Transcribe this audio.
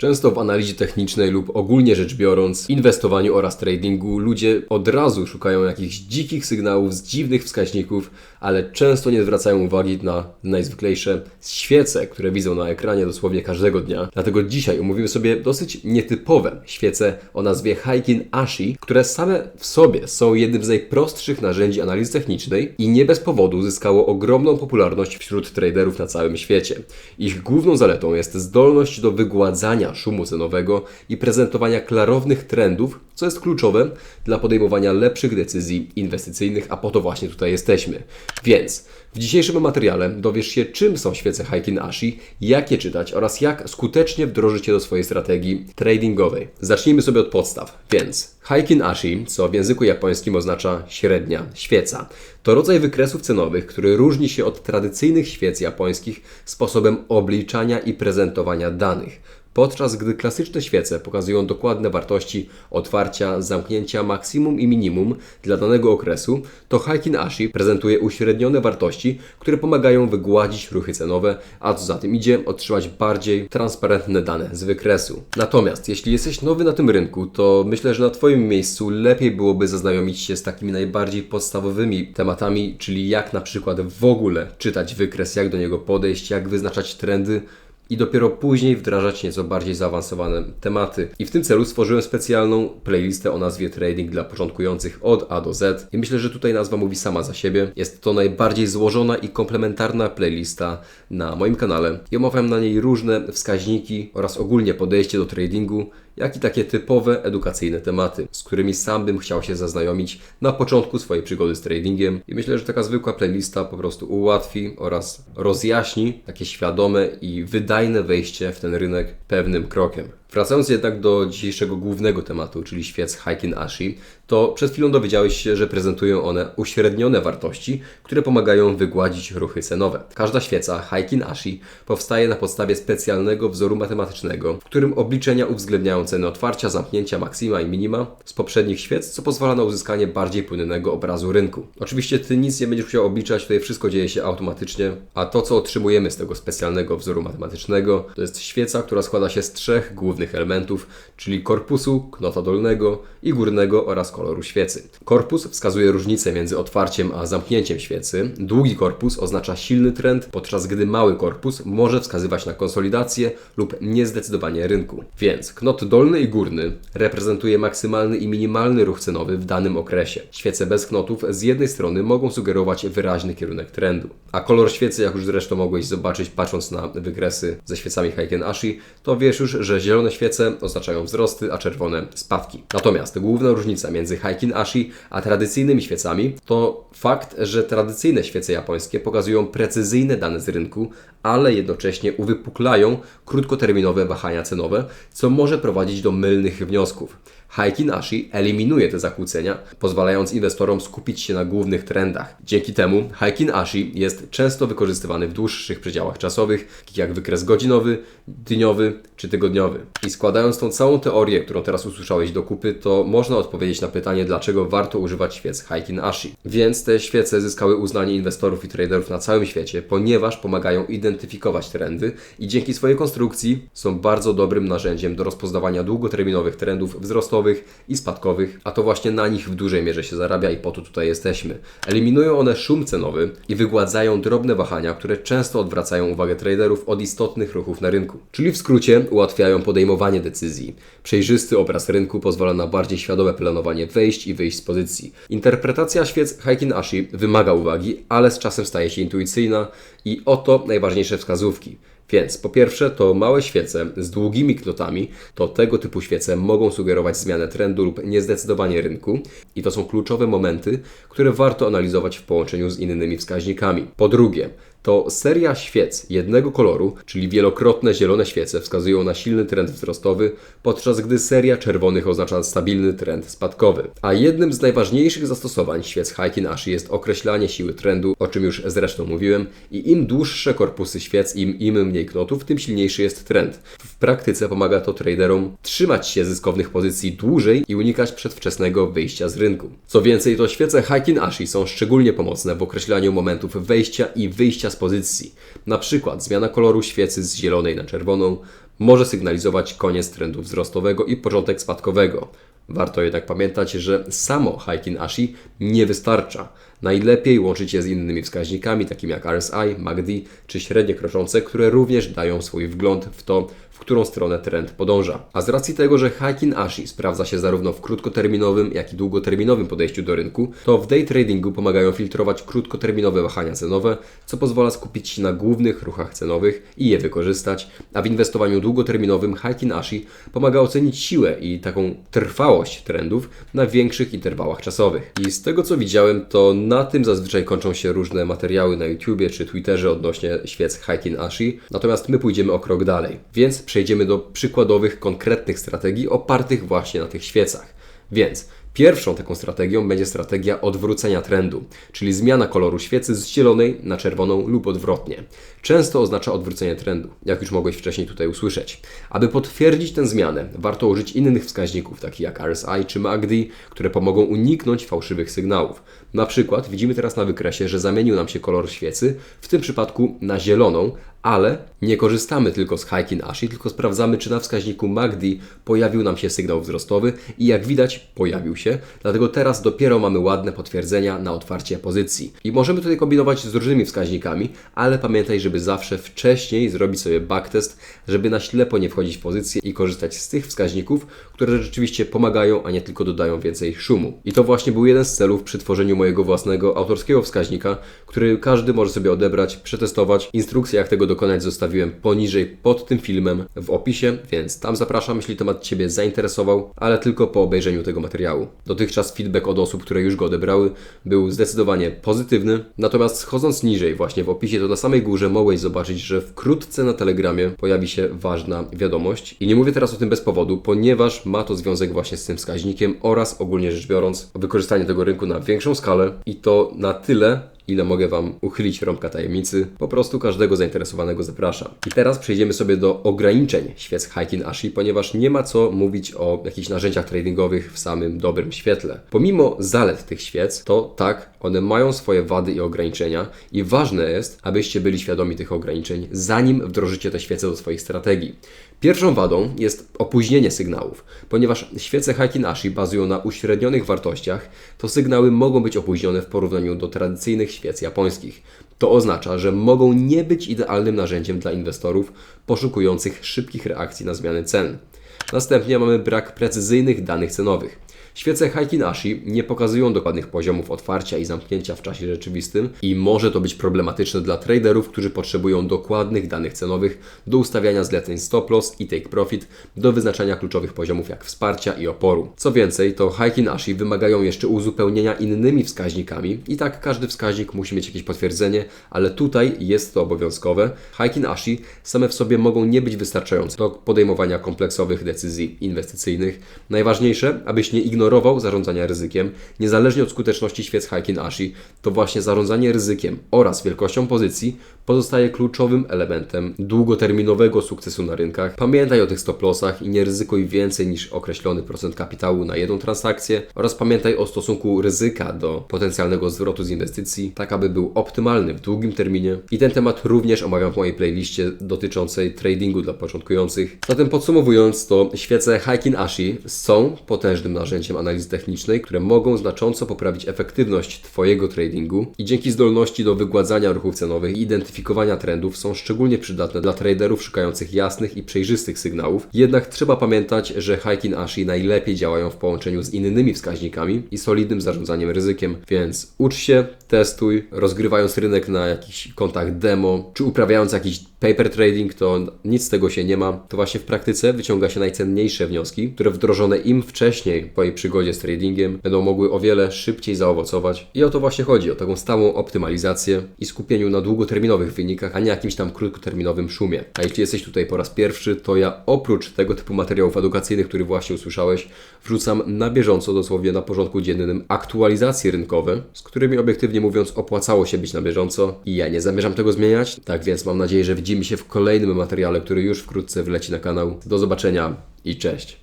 Często w analizie technicznej lub ogólnie rzecz biorąc, inwestowaniu oraz tradingu ludzie od razu szukają jakichś dzikich sygnałów z dziwnych wskaźników, ale często nie zwracają uwagi na najzwyklejsze świece, które widzą na ekranie dosłownie każdego dnia. Dlatego dzisiaj omówimy sobie dosyć nietypowe świece o nazwie Heikin Ashi, które same w sobie są jednym z najprostszych narzędzi analizy technicznej i nie bez powodu zyskało ogromną popularność wśród traderów na całym świecie. Ich główną zaletą jest zdolność do wygładzania szumu cenowego i prezentowania klarownych trendów, co jest kluczowe dla podejmowania lepszych decyzji inwestycyjnych, a po to właśnie tutaj jesteśmy. Więc w dzisiejszym materiale dowiesz się, czym są świece Heikin Ashi, jak je czytać oraz jak skutecznie wdrożyć je do swojej strategii tradingowej. Zacznijmy sobie od podstaw. Więc Heikin Ashi, co w języku japońskim oznacza średnia świeca, to rodzaj wykresów cenowych, który różni się od tradycyjnych świec japońskich sposobem obliczania i prezentowania danych podczas gdy klasyczne świece pokazują dokładne wartości otwarcia, zamknięcia maksimum i minimum dla danego okresu, to Heikin Ashi prezentuje uśrednione wartości, które pomagają wygładzić ruchy cenowe, a co za tym idzie, otrzymać bardziej transparentne dane z wykresu. Natomiast jeśli jesteś nowy na tym rynku, to myślę, że na Twoim miejscu lepiej byłoby zaznajomić się z takimi najbardziej podstawowymi tematami, czyli jak na przykład w ogóle czytać wykres, jak do niego podejść, jak wyznaczać trendy, i dopiero później wdrażać nieco bardziej zaawansowane tematy. I w tym celu stworzyłem specjalną playlistę o nazwie Trading dla początkujących od A do Z. I myślę, że tutaj nazwa mówi sama za siebie. Jest to najbardziej złożona i komplementarna playlista na moim kanale i omawiam na niej różne wskaźniki oraz ogólnie podejście do tradingu, jak i takie typowe edukacyjne tematy, z którymi sam bym chciał się zaznajomić na początku swojej przygody z tradingiem. I myślę, że taka zwykła playlista po prostu ułatwi oraz rozjaśni takie świadome i wydajne wejście w ten rynek pewnym krokiem. Wracając jednak do dzisiejszego głównego tematu, czyli świec Heikin Ashi, to przed chwilą dowiedziałeś się, że prezentują one uśrednione wartości, które pomagają wygładzić ruchy cenowe. Każda świeca Heikin Ashi powstaje na podstawie specjalnego wzoru matematycznego, w którym obliczenia uwzględniają ceny otwarcia, zamknięcia, maksima i minima z poprzednich świec, co pozwala na uzyskanie bardziej płynnego obrazu rynku. Oczywiście Ty nic nie będziesz musiał obliczać, tutaj wszystko dzieje się automatycznie, a to co otrzymujemy z tego specjalnego wzoru matematycznego to jest świeca, która składa się z trzech głównych głównych elementów, czyli korpusu, knota dolnego i górnego oraz koloru świecy. Korpus wskazuje różnicę między otwarciem a zamknięciem świecy. Długi korpus oznacza silny trend, podczas gdy mały korpus może wskazywać na konsolidację lub niezdecydowanie rynku. Więc knot dolny i górny reprezentuje maksymalny i minimalny ruch cenowy w danym okresie. Świece bez knotów z jednej strony mogą sugerować wyraźny kierunek trendu, a kolor świecy, jak już zresztą mogłeś zobaczyć patrząc na wykresy ze świecami Heiken Ashi, to wiesz już, że zielone Świece oznaczają wzrosty, a czerwone spadki. Natomiast główna różnica między Heikin Ashi a tradycyjnymi świecami to fakt, że tradycyjne świece japońskie pokazują precyzyjne dane z rynku, ale jednocześnie uwypuklają krótkoterminowe wahania cenowe, co może prowadzić do mylnych wniosków. Heikin Ashi eliminuje te zakłócenia, pozwalając inwestorom skupić się na głównych trendach. Dzięki temu Heikin Ashi jest często wykorzystywany w dłuższych przedziałach czasowych, jak wykres godzinowy, dniowy czy tygodniowy. I składając tą całą teorię, którą teraz usłyszałeś do kupy, to można odpowiedzieć na pytanie, dlaczego warto używać świec Heikin Ashi. Więc te świece zyskały uznanie inwestorów i traderów na całym świecie, ponieważ pomagają identyfikować trendy i dzięki swojej konstrukcji są bardzo dobrym narzędziem do rozpoznawania długoterminowych trendów wzrostowych i spadkowych, a to właśnie na nich w dużej mierze się zarabia i po to tutaj jesteśmy. Eliminują one szum cenowy i wygładzają drobne wahania, które często odwracają uwagę traderów od istotnych ruchów na rynku. Czyli w skrócie ułatwiają podejmowanie decyzji. Przejrzysty obraz rynku pozwala na bardziej świadome planowanie wejść i wyjść z pozycji. Interpretacja świec Heikin Ashi wymaga uwagi, ale z czasem staje się intuicyjna i oto najważniejsze wskazówki. Więc po pierwsze to małe świece z długimi knotami, to tego typu świece mogą sugerować zmianę trendu lub niezdecydowanie rynku i to są kluczowe momenty, które warto analizować w połączeniu z innymi wskaźnikami. Po drugie, to seria świec jednego koloru, czyli wielokrotne zielone świece wskazują na silny trend wzrostowy, podczas gdy seria czerwonych oznacza stabilny trend spadkowy. A jednym z najważniejszych zastosowań świec Heikin Ashi jest określanie siły trendu, o czym już zresztą mówiłem, i im dłuższe korpusy świec, im, im mniej knotów, tym silniejszy jest trend. Praktyce pomaga to traderom trzymać się zyskownych pozycji dłużej i unikać przedwczesnego wyjścia z rynku. Co więcej, to świece Heikin Ashi są szczególnie pomocne w określaniu momentów wejścia i wyjścia z pozycji. Na przykład zmiana koloru świecy z zielonej na czerwoną może sygnalizować koniec trendu wzrostowego i początek spadkowego. Warto jednak pamiętać, że samo Heikin Ashi nie wystarcza. Najlepiej łączyć je z innymi wskaźnikami, takimi jak RSI, MACD czy średnie kroczące, które również dają swój wgląd w to, którą stronę trend podąża. A z racji tego, że Heikin Ashi sprawdza się zarówno w krótkoterminowym, jak i długoterminowym podejściu do rynku, to w day tradingu pomagają filtrować krótkoterminowe wahania cenowe, co pozwala skupić się na głównych ruchach cenowych i je wykorzystać, a w inwestowaniu długoterminowym Heikin Ashi pomaga ocenić siłę i taką trwałość trendów na większych interwałach czasowych. I z tego co widziałem, to na tym zazwyczaj kończą się różne materiały na YouTubie czy Twitterze odnośnie świec Heikin Ashi, natomiast my pójdziemy o krok dalej. Więc przejdziemy do przykładowych, konkretnych strategii opartych właśnie na tych świecach. Więc Pierwszą taką strategią będzie strategia odwrócenia trendu, czyli zmiana koloru świecy z zielonej na czerwoną lub odwrotnie. Często oznacza odwrócenie trendu, jak już mogłeś wcześniej tutaj usłyszeć. Aby potwierdzić tę zmianę, warto użyć innych wskaźników, takich jak RSI czy MACD, które pomogą uniknąć fałszywych sygnałów. Na przykład widzimy teraz na wykresie, że zamienił nam się kolor świecy, w tym przypadku na zieloną, ale nie korzystamy tylko z Heikin Ashi, tylko sprawdzamy, czy na wskaźniku MACD pojawił nam się sygnał wzrostowy i jak widać pojawił się, dlatego teraz dopiero mamy ładne potwierdzenia na otwarcie pozycji. I możemy tutaj kombinować z różnymi wskaźnikami, ale pamiętaj, żeby zawsze wcześniej zrobić sobie backtest, żeby na ślepo nie wchodzić w pozycję i korzystać z tych wskaźników, które rzeczywiście pomagają, a nie tylko dodają więcej szumu. I to właśnie był jeden z celów przy tworzeniu mojego własnego autorskiego wskaźnika, który każdy może sobie odebrać, przetestować. Instrukcję jak tego dokonać zostawiłem poniżej pod tym filmem w opisie, więc tam zapraszam, jeśli temat Ciebie zainteresował, ale tylko po obejrzeniu tego materiału. Dotychczas feedback od osób, które już go odebrały, był zdecydowanie pozytywny, natomiast schodząc niżej, właśnie w opisie, to na samej górze mogłeś zobaczyć, że wkrótce na Telegramie pojawi się ważna wiadomość. I nie mówię teraz o tym bez powodu, ponieważ ma to związek właśnie z tym wskaźnikiem oraz ogólnie rzecz biorąc wykorzystanie tego rynku na większą skalę i to na tyle, ile mogę Wam uchylić rąbka tajemnicy. Po prostu każdego zainteresowanego zapraszam. I teraz przejdziemy sobie do ograniczeń świec Heikin Ashi, ponieważ nie ma co mówić o jakichś narzędziach tradingowych w samym dobrym świetle. Pomimo zalet tych świec, to tak, one mają swoje wady i ograniczenia i ważne jest, abyście byli świadomi tych ograniczeń, zanim wdrożycie te świece do swoich strategii. Pierwszą wadą jest opóźnienie sygnałów. Ponieważ świece Heikin Ashi bazują na uśrednionych wartościach, to sygnały mogą być opóźnione w porównaniu do tradycyjnych świec japońskich. To oznacza, że mogą nie być idealnym narzędziem dla inwestorów poszukujących szybkich reakcji na zmiany cen. Następnie mamy brak precyzyjnych danych cenowych. Świece Heikin Ashi nie pokazują dokładnych poziomów otwarcia i zamknięcia w czasie rzeczywistym i może to być problematyczne dla traderów, którzy potrzebują dokładnych danych cenowych do ustawiania zleceń stop loss i take profit, do wyznaczania kluczowych poziomów jak wsparcia i oporu. Co więcej, to Heikin Ashi wymagają jeszcze uzupełnienia innymi wskaźnikami i tak każdy wskaźnik musi mieć jakieś potwierdzenie, ale tutaj jest to obowiązkowe. Heikin Ashi same w sobie mogą nie być wystarczające do podejmowania kompleksowych decyzji inwestycyjnych. Najważniejsze, abyś nie ignorował zarządzania ryzykiem, niezależnie od skuteczności świec Heikin Ashi, to właśnie zarządzanie ryzykiem oraz wielkością pozycji pozostaje kluczowym elementem długoterminowego sukcesu na rynkach. Pamiętaj o tych stop lossach i nie ryzykuj więcej niż określony procent kapitału na jedną transakcję oraz pamiętaj o stosunku ryzyka do potencjalnego zwrotu z inwestycji, tak aby był optymalny w długim terminie. I ten temat również omawiam w mojej playliście dotyczącej tradingu dla początkujących. Zatem podsumowując, to świece Heikin Ashi są potężnym narzędziem analizy technicznej, które mogą znacząco poprawić efektywność Twojego tradingu i dzięki zdolności do wygładzania ruchów cenowych i identyfikowania trendów są szczególnie przydatne dla traderów szukających jasnych i przejrzystych sygnałów. Jednak trzeba pamiętać, że Heikin Ashi najlepiej działają w połączeniu z innymi wskaźnikami i solidnym zarządzaniem ryzykiem, więc ucz się, testuj, rozgrywając rynek na jakichś kontach demo, czy uprawiając jakiś paper trading, to nic z tego się nie ma. To właśnie w praktyce wyciąga się najcenniejsze wnioski, które wdrożone im wcześniej po jej przygodzie z tradingiem będą mogły o wiele szybciej zaowocować. I o to właśnie chodzi, o taką stałą optymalizację i skupieniu na długoterminowych wynikach, a nie jakimś tam krótkoterminowym szumie. A jeśli jesteś tutaj po raz pierwszy, to ja oprócz tego typu materiałów edukacyjnych, który właśnie usłyszałeś, wrzucam na bieżąco, dosłownie na porządku dziennym, aktualizacje rynkowe, z którymi obiektywnie mówiąc opłacało się być na bieżąco i ja nie zamierzam tego zmieniać. Tak więc mam nadzieję, że widzimy się w kolejnym materiale, który już wkrótce wleci na kanał. Do zobaczenia i cześć.